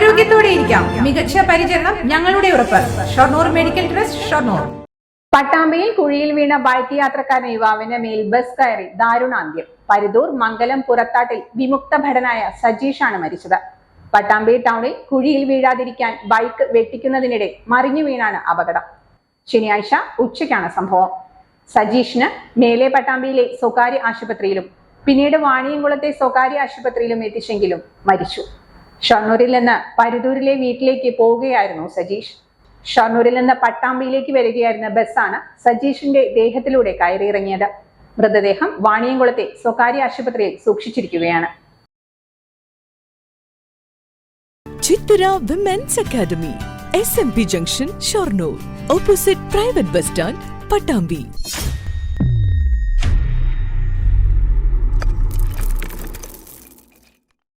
ആരോഗ്യത്തോടെ ഇരിക്കാം. മികച്ച പരിചരണം ഞങ്ങളുടെ ഉറപ്പ്. Shoranur medical trust Shoranur. പട്ടാമ്പിയിൽ കുഴിയിൽ വീണ ബൈക്ക് യാത്രക്കാരൻ യുവാവിന് മേൽ ബസ് കയറി ദാരുണാന്ത്യം പരുതൂർ മംഗലം പുറത്താട്ടിൽ വിമുക്ത ഭടനായ സജീഷാണ് മരിച്ചത്. പട്ടാമ്പി ടൗണിൽ കുഴിയിൽ വീഴാതിരിക്കാൻ ബൈക്ക് വെട്ടിക്കുന്നതിനിടെ മറിഞ്ഞു വീണാണ് അപകടം. ശനിയാഴ്ച ഉച്ചയ്ക്കാണ് സംഭവം. സജീഷിന് മേലെ പട്ടാമ്പിയിലെ സ്വകാര്യ ആശുപത്രിയിലും പിന്നീട് വാണിയംകുളത്തെ സ്വകാര്യ ആശുപത്രിയിലും എത്തിച്ചെങ്കിലും മരിച്ചു. ഷൊർണൂരിൽ നിന്ന് പരുതൂരിലെ വീട്ടിലേക്ക് പോവുകയായിരുന്നു സജീഷ്. ഷൊർണൂരിൽ നിന്ന് പട്ടാമ്പിയിലേക്ക് വരികയായിരുന്ന ബസ്സാണ് സജീഷിന്റെ ദേഹത്തിലൂടെ കയറിയിറങ്ങിയത്. മൃതദേഹം വാണിയംകുളത്തെ സ്വകാര്യ ആശുപത്രിയിൽ സൂക്ഷിച്ചിരിക്കുകയാണ്. Chithara women's academy S M P junction Shoranur opposite private bus stand Pattambi